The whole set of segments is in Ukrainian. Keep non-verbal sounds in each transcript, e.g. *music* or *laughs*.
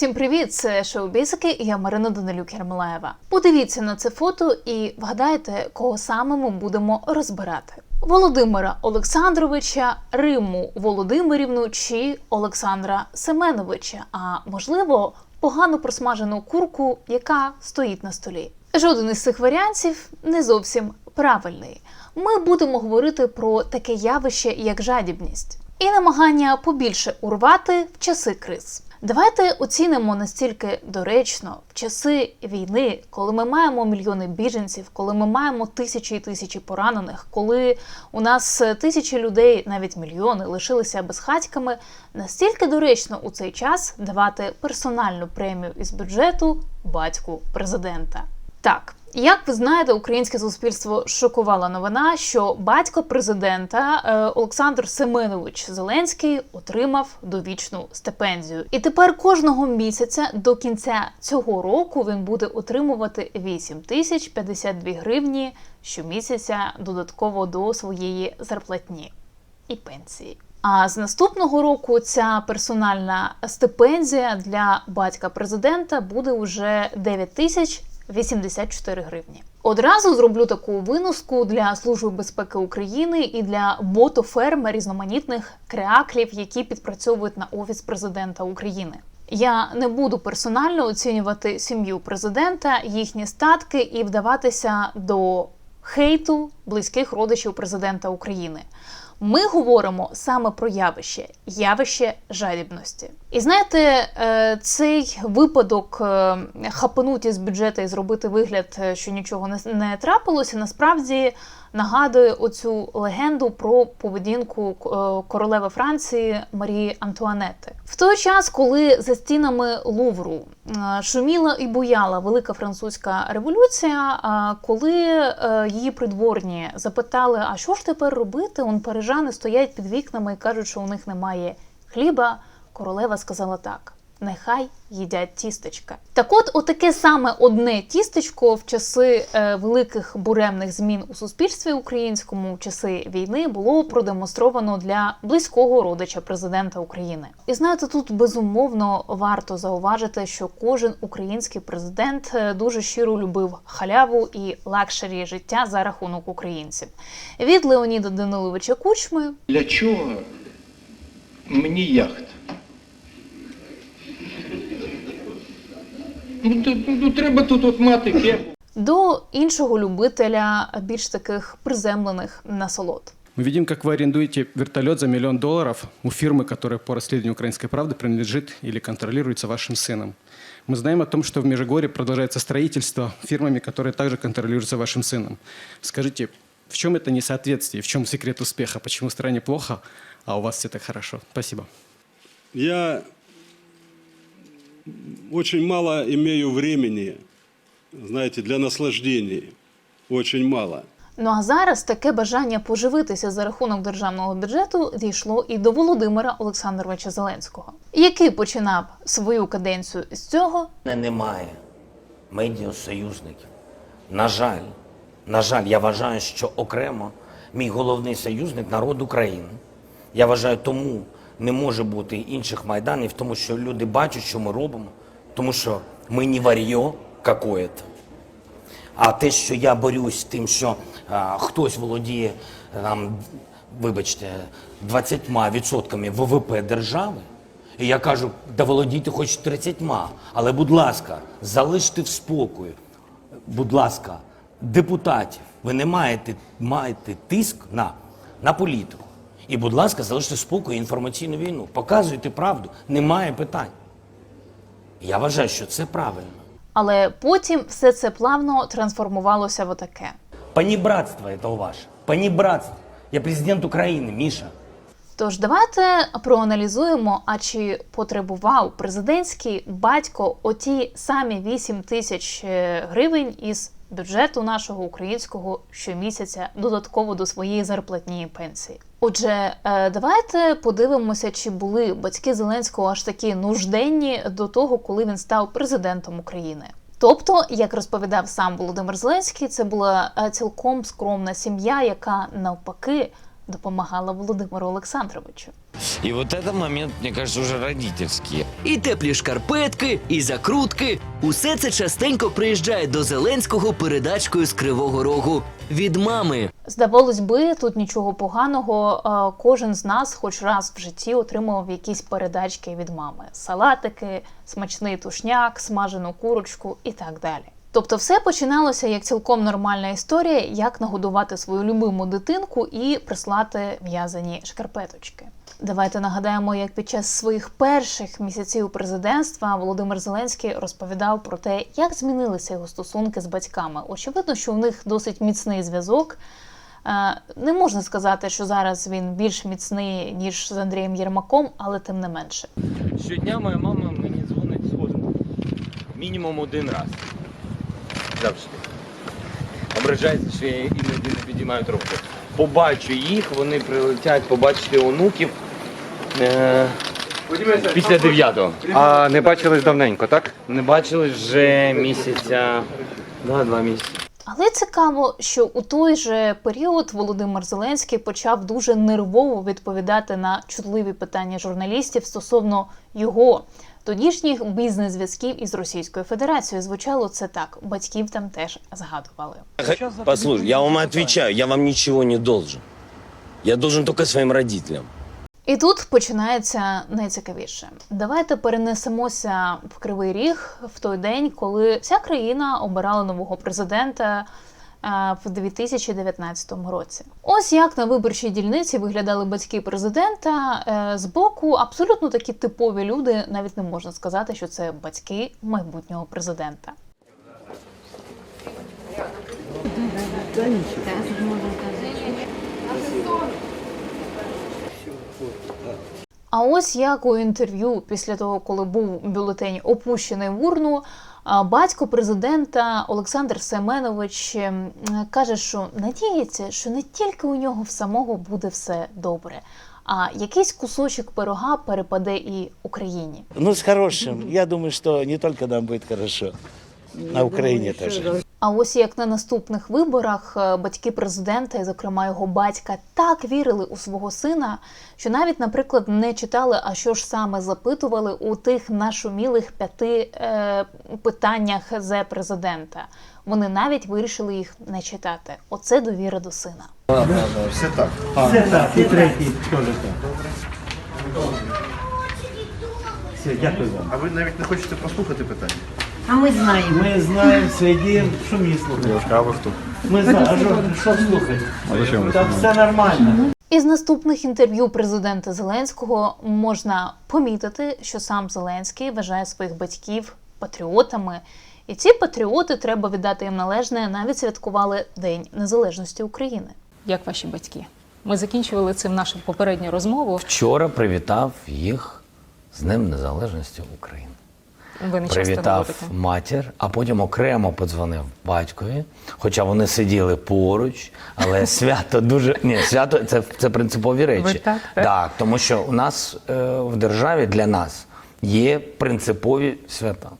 Всім привіт! Це шоу Бісики і я Марина Данилюк Ярмолаєва. Подивіться на це фото і вгадайте, кого саме ми будемо розбирати: Володимира Олександровича, Риму Володимирівну чи Олександра Семеновича. А можливо, погано просмажену курку, яка стоїть на столі. Жоден із цих варіантів не зовсім правильний. Ми будемо говорити про таке явище, як жадібність, і намагання побільше урвати в часи криз. Давайте оцінимо настільки доречно в часи війни, коли ми маємо мільйони біженців, коли ми маємо тисячі і тисячі поранених, коли у нас тисячі людей, навіть мільйони, лишилися безхатьками. Настільки доречно у цей час давати персональну премію із бюджету батьку президента. Так, як ви знаєте, українське суспільство шокувала новина, що батько президента е, Олександр Семенович Зеленський отримав довічну стипендію. І тепер кожного місяця до кінця цього року він буде отримувати 8 тисяч 52 гривні щомісяця додатково до своєї зарплатні і пенсії. А з наступного року ця персональна стипендія для батька президента буде уже 9 тисяч 84 гривні. Одразу зроблю таку виноску для Служби безпеки України і для ботоферм різноманітних креаклів, які підпрацьовують на офіс президента України. Я не буду персонально оцінювати сім'ю президента, їхні статки і вдаватися до хейту близьких родичів президента України. Ми говоримо саме про явище, явище жадібності. І знаєте, е, цей випадок е, хапануті з бюджету і зробити вигляд, е, що нічого не трапилося, насправді нагадує оцю легенду про поведінку королеви Франції Марії Антуанети. В той час, коли за стінами Лувру шуміла і буяла велика французька революція, коли її придворні запитали, а що ж тепер робити? Он парижани стоять під вікнами і кажуть, що у них немає хліба. Королева сказала так: нехай їдять тістечка. Так, от, отаке саме одне тістечко в часи е, великих буремних змін у суспільстві українському в часи війни було продемонстровано для близького родича президента України. І знаєте, тут безумовно варто зауважити, що кожен український президент е, дуже щиро любив халяву і лакшері життя за рахунок українців. Від Леоніда Даниловича Кучми для чого мені яхт? Ну, то, ну треба тут от мати кепу. До іншого любителя більш таких приземлених насолод. Мы видим, как вы арендуете вертолет за миллион долларов у фирмы, которая по расследованию «Украинской правды» принадлежит или контролируется вашим сыном. Мы знаем о том, что в Межигорье продолжается строительство фирмами, которые также контролируются вашим сыном. Скажите, в чем это несоответствие, в чем секрет успеха, почему в стране плохо, а у вас все так хорошо? Спасибо. Я очень мало имею времени, знаете, для наслаждения. Очень мало. Ну а зараз таке бажання поживитися за рахунок державного бюджету дійшло і до Володимира Олександровича Зеленського, який починав свою каденцію з цього. Немає медіасоюзників. На жаль, на жаль, я вважаю, що окремо мій головний союзник народ України. Я вважаю, тому не може бути інших майданів, тому що люди бачать, що ми робимо, тому що ми не вар'йо какое-то. А те, що я борюсь тим, що а, хтось володіє там, вибачте, 20% ВВП держави, і я кажу, да володійте хоч 30, але, будь ласка, залиште в спокою, будь ласка, депутатів, ви не маєте маєте тиск на, на політику. І, будь ласка, залиште спокою інформаційну війну. Показуйте правду, немає питань. Я вважаю, що це правильно. Але потім все це плавно трансформувалося в отаке. Панібратство це ваше. Панібратство. Я президент України, Міша. Тож давайте проаналізуємо, а чи потребував президентський батько оті самі 8 тисяч е, гривень із бюджету нашого українського щомісяця додатково до своєї зарплатні пенсії. Отже, е, давайте подивимося, чи були батьки Зеленського аж такі нужденні до того, коли він став президентом України. Тобто, як розповідав сам Володимир Зеленський, це була е, цілком скромна сім'я, яка навпаки допомагала Володимиру Олександровичу. И вот этот момент, мне кажется, уже родительский. І теплі шкарпетки, і закрутки. Усе це частенько приїжджає до Зеленського передачкою з Кривого Рогу від мами. Здавалось би, тут нічого поганого. е, Кожен з нас, хоч раз в житті, отримував якісь передачки від мами: салатики, смачний тушняк, смажену курочку і так далі. Тобто, все починалося як цілком нормальна історія, як нагодувати свою любиму дитинку і прислати в'язані шкарпеточки. Давайте нагадаємо, як під час своїх перших місяців президентства Володимир Зеленський розповідав про те, як змінилися його стосунки з батьками. Очевидно, що в них досить міцний зв'язок. Е, Не можна сказати, що зараз він більш міцний ніж з Андрієм Єрмаком, але тим не менше. Щодня моя мама мені дзвонить з кожного. Мінімум один раз. Завжди. Ображається, що я іноді не підіймаю трубку. Побачу їх, вони прилетять побачити онуків е, після дев'ятого. А не бачились давненько, так? Не бачили вже місяця. Да, два місяці. Але цікаво, що у той же період Володимир Зеленський почав дуже нервово відповідати на чутливі питання журналістів стосовно його тодішніх бізнес-зв'язків із Російською Федерацією. Звучало це так. Батьків там теж згадували. Послушай, я вам отвечаю, я вам ничего не должен. Я должен только своим родителям. І тут починається найцікавіше. Давайте перенесемося в Кривий Ріг в той день, коли вся країна обирала нового президента в 2019 році. Ось як на виборчій дільниці виглядали батьки президента. Е, Збоку абсолютно такі типові люди, навіть не можна сказати, що це батьки майбутнього президента. А ось як у інтерв'ю після того, коли був бюлетень опущений в урну, батько президента Олександр Семенович ем, каже, що надіється, що не тільки у нього в самого буде все добре, а якийсь кусочок пирога перепаде і Україні. Ну, з хорошим. Я думаю, що не тільки нам буде добре, на Україні тоже. А ось як на наступних виборах е, батьки президента, і зокрема його батька, так вірили у свого сина, що навіть, наприклад, не читали, а що ж саме запитували у тих нашумілих п'яти е, питаннах за президента. Вони навіть вирішили їх не читати. Оце довіра до сина. А ви навіть не хочете послухати питання? А ми знаємо. Мы знаем, следим, что не слухаем. А ви хто? Мы знаем, а что, что слухать? Так все нормально. Із наступних інтерв'ю президента Зеленського можна помітити, що сам Зеленський вважає своїх батьків патріотами, і ці патріоти треба віддати їм належне, навіть святкували День Незалежності України. Як ваші батьки? Ми закінчували цим нашу попередню розмову. Вчора привітав їх з Днем Незалежності України. Ви не Привітав говорите. матір, а потім окремо подзвонив батькові. Хоча вони сиділи поруч, але *laughs* свято дуже ні, свято це, це принципові речі. Ви так, так? тому що у нас е, в державі для нас є принципові свята.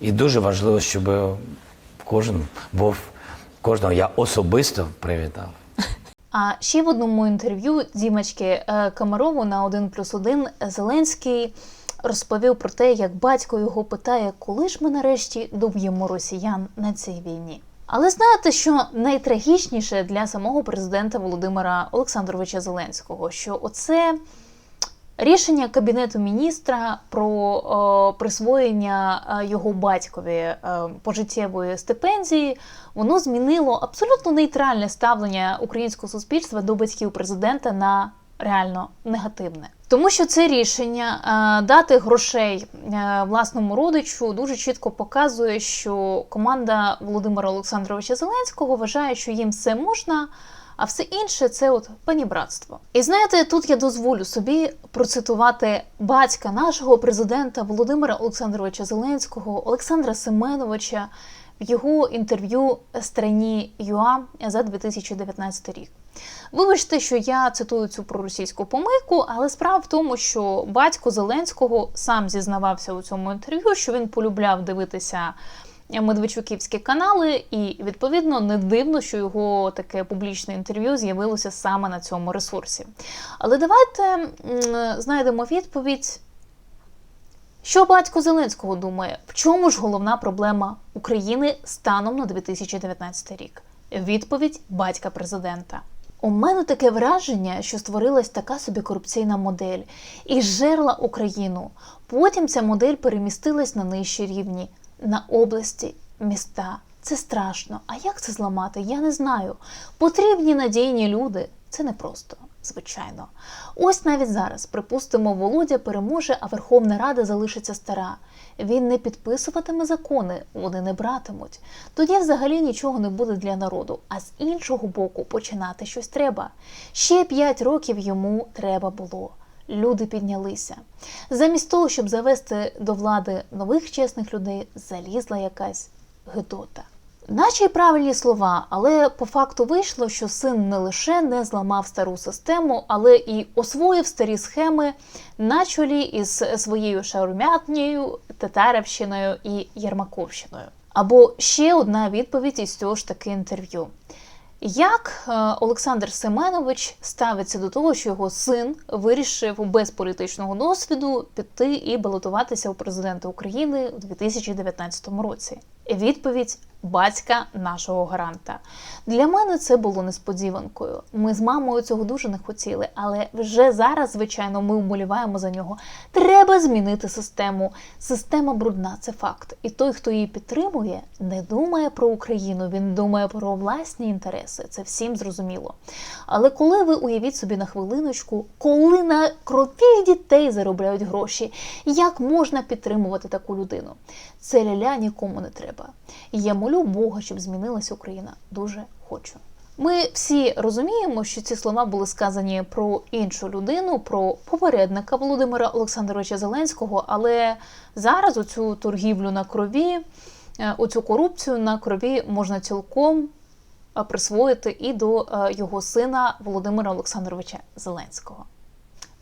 І дуже важливо, щоб кожен був кожного я особисто привітав. А ще в одному інтерв'ю Дімочки е, Комарову на 1 плюс 1 Зеленський розповів про те, як батько його питає, коли ж ми нарешті доб'ємо росіян на цій війні. Але знаєте, що найтрагічніше для самого президента Володимира Олександровича Зеленського, що оце Рішення кабінету міністра про о, присвоєння е, його батькові е, пожиттєвої стипендії воно змінило абсолютно нейтральне ставлення українського суспільства до батьків президента на реально негативне. Тому що це рішення е, дати грошей е, власному родичу дуже чітко показує, що команда Володимира Олександровича Зеленського вважає, що їм все можна, а все інше це от панібратство. І знаєте, тут я дозволю собі процитувати батька нашого президента Володимира Олександровича Зеленського, Олександра Семеновича в його інтерв'ю Страні ЮА за 2019 рік. Вибачте, що я цитую цю проросійську помийку, але справа в тому, що батько Зеленського сам зізнавався у цьому інтерв'ю, що він полюбляв дивитися медведчуківські канали, і відповідно не дивно, що його таке публічне інтерв'ю з'явилося саме на цьому ресурсі. Але давайте знайдемо відповідь. Що батько Зеленського думає? В чому ж головна проблема України станом на 2019 рік? Відповідь батька президента. У мене таке враження, що створилась така собі корупційна модель і жерла Україну. Потім ця модель перемістилась на нижчі рівні, на області, міста. Це страшно. А як це зламати? Я не знаю. Потрібні надійні люди. Це непросто, звичайно. Ось навіть зараз, припустимо, Володя переможе, а Верховна Рада залишиться стара. Він не підписуватиме закони, вони не братимуть. Тоді взагалі нічого не буде для народу. А з іншого боку, починати щось треба. Ще п'ять років йому треба було. Люди піднялися. Замість того, щоб завести до влади нових чесних людей, залізла якась гидота. Наче й правильні слова, але по факту вийшло, що син не лише не зламав стару систему, але і освоїв старі схеми на чолі із своєю шаурмятнею, татарівщиною і Єрмаковщиною. Або ще одна відповідь із цього ж таки інтерв'ю. Як е, Олександр Семенович ставиться до того, що його син вирішив без політичного досвіду піти і балотуватися у президенти України у 2019 році? Відповідь батька нашого гаранта. Для мене це було несподіванкою. Ми з мамою цього дуже не хотіли, але вже зараз, звичайно, ми вболіваємо за нього. Треба змінити систему. Система брудна, це факт. І той, хто її підтримує, не думає про Україну, він думає про власні інтереси. Це всім зрозуміло. Але коли ви уявіть собі на хвилиночку, коли на крові дітей заробляють гроші, як можна підтримувати таку людину? Це ляля нікому не треба. Я молю Бога, щоб змінилася Україна. Дуже хочу. Ми всі розуміємо, що ці слова були сказані про іншу людину, про попередника Володимира Олександровича Зеленського, але зараз оцю торгівлю на крові, е, оцю корупцію на крові можна цілком е, присвоїти і до е, його сина Володимира Олександровича Зеленського.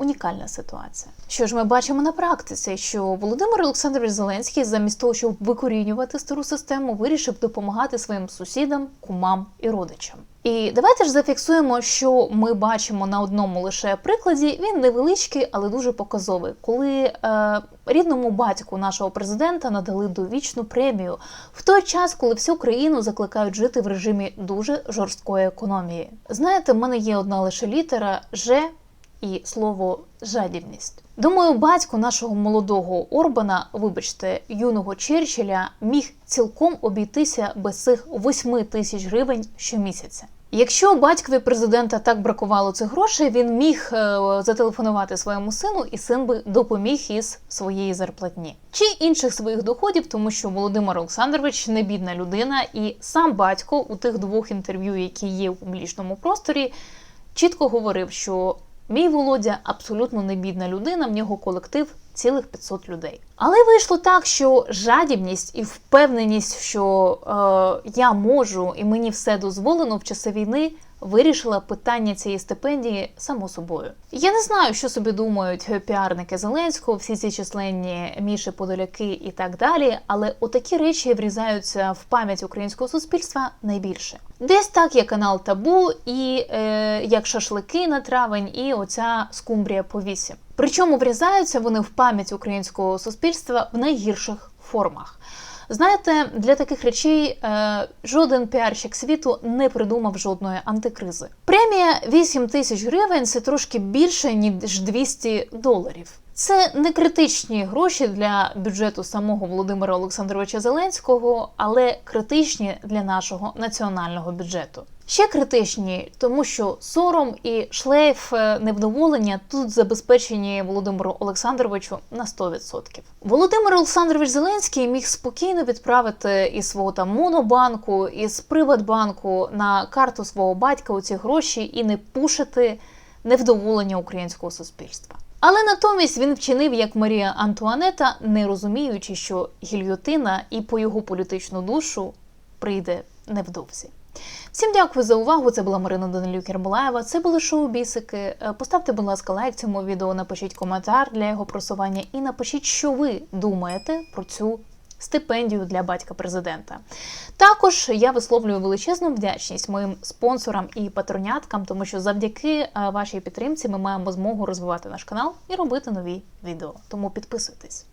Унікальна ситуація. Що ж ми бачимо на практиці, що Володимир Олександрович Зеленський, замість того, щоб викорінювати стару систему, вирішив допомагати своїм сусідам, кумам і родичам. І давайте ж зафіксуємо, що ми бачимо на одному лише прикладі. Він невеличкий, але дуже показовий, коли е, рідному батьку нашого президента надали довічну премію в той час, коли всю країну закликають жити в режимі дуже жорсткої економії. Знаєте, в мене є одна лише літера Ж і слово жадібність. Думаю, батько нашого молодого Орбана, вибачте, юного Черчилля, міг цілком обійтися без цих 8 тисяч гривень щомісяця. Якщо батькові президента так бракувало цих грошей, він міг е, зателефонувати своєму сину, і син би допоміг із своєї зарплатні чи інших своїх доходів, тому що Володимир Олександрович не бідна людина, і сам батько у тих двох інтерв'ю, які є в публічному просторі, чітко говорив, що Мій Володя абсолютно не бідна людина, в нього колектив цілих 500 людей. Але вийшло так, що жадібність і впевненість, що е, я можу і мені все дозволено в часи війни, вирішила питання цієї стипендії само собою. Я не знаю, що собі думають піарники Зеленського, всі ці численні міші подоляки і так далі. Але отакі речі врізаються в пам'ять українського суспільства найбільше. Десь так є канал Табу, і е, як шашлики на травень, і оця скумбрія по вісі. Причому врізаються вони в пам'ять українського суспільства в найгірших формах. Знаєте, для таких речей е, жоден піарщик світу не придумав жодної антикризи. Премія 8 тисяч гривень це трошки більше ніж 200 доларів. Це не критичні гроші для бюджету самого Володимира Олександровича Зеленського, але критичні для нашого національного бюджету. Ще критичні, тому що сором і шлейф е, невдоволення тут забезпечені Володимиру Олександровичу на 100%. Володимир Олександрович Зеленський міг спокійно відправити із свого там монобанку, із Приватбанку на карту свого батька у ці гроші і не пушити невдоволення українського суспільства. Але натомість він вчинив як Марія Антуанета, не розуміючи, що гільйотина і по його політичну душу прийде невдовзі. Всім дякую за увагу. Це була Марина Данилюк Ярмолаєва. Це були шоу Бісики. Е, Поставте, будь ласка, лайк цьому відео, напишіть коментар для його просування і напишіть, що ви думаєте про цю стипендію для батька президента. Також я висловлюю величезну вдячність моїм спонсорам і патроняткам, тому що завдяки е, вашій підтримці ми маємо змогу розвивати наш канал і робити нові відео. Тому підписуйтесь.